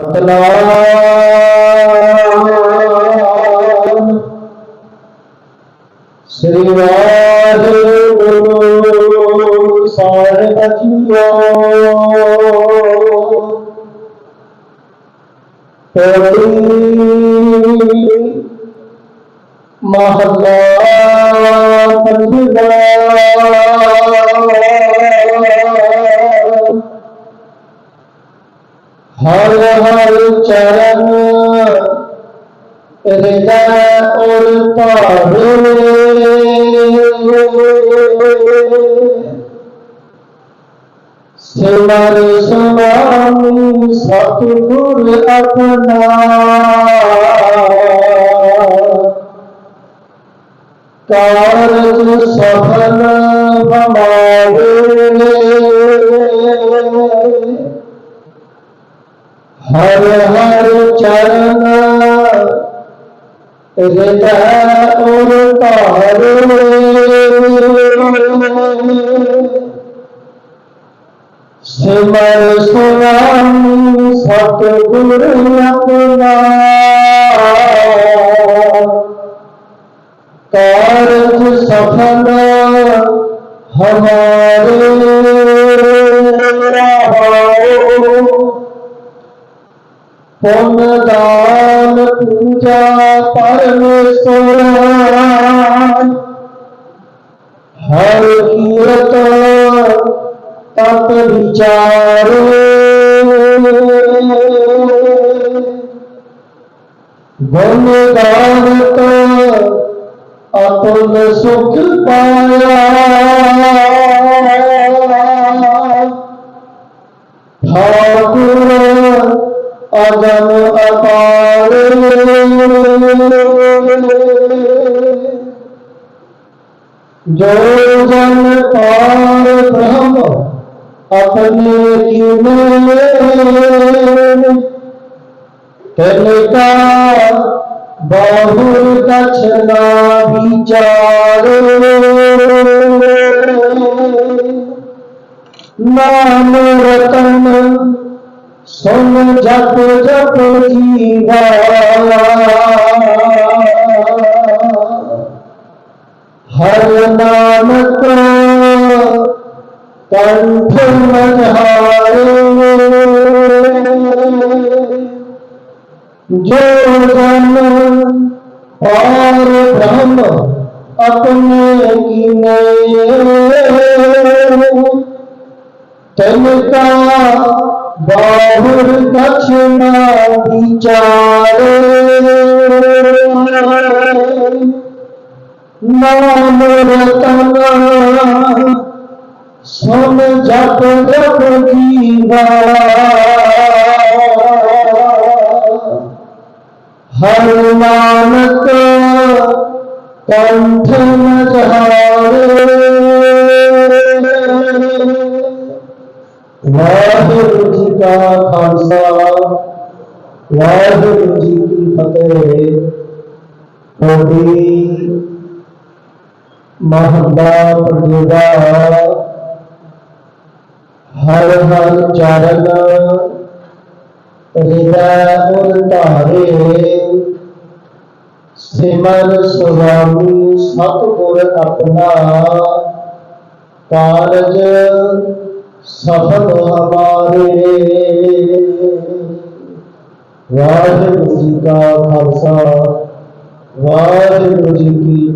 ਸਤਨਾਮ ਸ੍ਰੀ ਵਾਹਿਗੁਰੂ ਸਾਹਿਬ ਜੀਓ। ਪੜੀ ਮਹਲਾ ਪੰਜਵਾ ਹਰ ਹਰ ਚਰਨ ਹਿਰਦੈ ਔਰ ਭਾਵੇ ਸਿਮਰ ਸੁਨਾਮੀ ਸਤਿਗੁਰ ਆਪਣਾ ਕਾਰਜ ਸਫਲ ਬਮਾਵੇ ਹਰ ਹਰ ਚਰਨ ਹਿਰਦੈ ਔਰ ਧਾਰੇ ਸਿਮਰ ਸੁਨਾਮੀ ਸਤਿਗੁਰ ਆਪਣਾ ਕਾਰਜ ਸਫਲ ਹਮਾਰੇ ਰਹਾਓ ਪੁੰਨ ਦਾਨ ਪੂਜਾ ਪਰਮੇਸ਼ਰ ਹਰ ਕੀਰਤ ਤਤ ਵਿਚਾਰੇ ਗੁਣ ਗਾਨਤ ਅਤੁਲ ਸੁਖ ਪਾਇਆ ठाकुर अगम যৌবন পার ব্রহ্ম अपने तिनका बहुर कछना विचार नाम रतन सुन जप जप जीवा ਹਰ ਨਾਨਕ ਕੰਠ ਮਝਾਰੇ ਜੋ ਜਨ ਪਾਰ ਬ੍ਰਹਮ ਆਪਣੇ ਕੀਨੇ ਤਨਕਾ ਬਾਹੁਰ ਦਛਨਾ ਵਿਚਾਰੇ। ਨਾਮ ਰਤਨ ਸੁਨ ਜਪ ਜਪ ਜੀਵਾ ਹਰ ਨਾਨਕ ਕੰਠ ਮਝਾਰੇ ਵਾਹਿਗੁਰੂ ਜੀ ਕਾ ਖਾਲਸਾ ਵਾਹਿਗੁਰੂ ਜੀ ਕੀ ਫਤਿਹ ਹੋਦੀ ਮਹੱਲਾ ਪੰਜਵਾ ਹਰ ਹਰ ਚਰਨ ਹਿਰਦੈ ਉਰ ਧਾਰੇ। ਸਿਮਰ ਸੁਆਮੀ ਸਤਿਗੁਰ ਆਪਣਾ। ਕਾਰਜ ਸਫਲ ਹਮਾਰੇ। ਵਾਹਿਗੁਰੂ ਜੀ ਕਾ ਖਾਲਸਾ, ਵਾਹਿਗੁਰੂ ਜੀ ਕੀ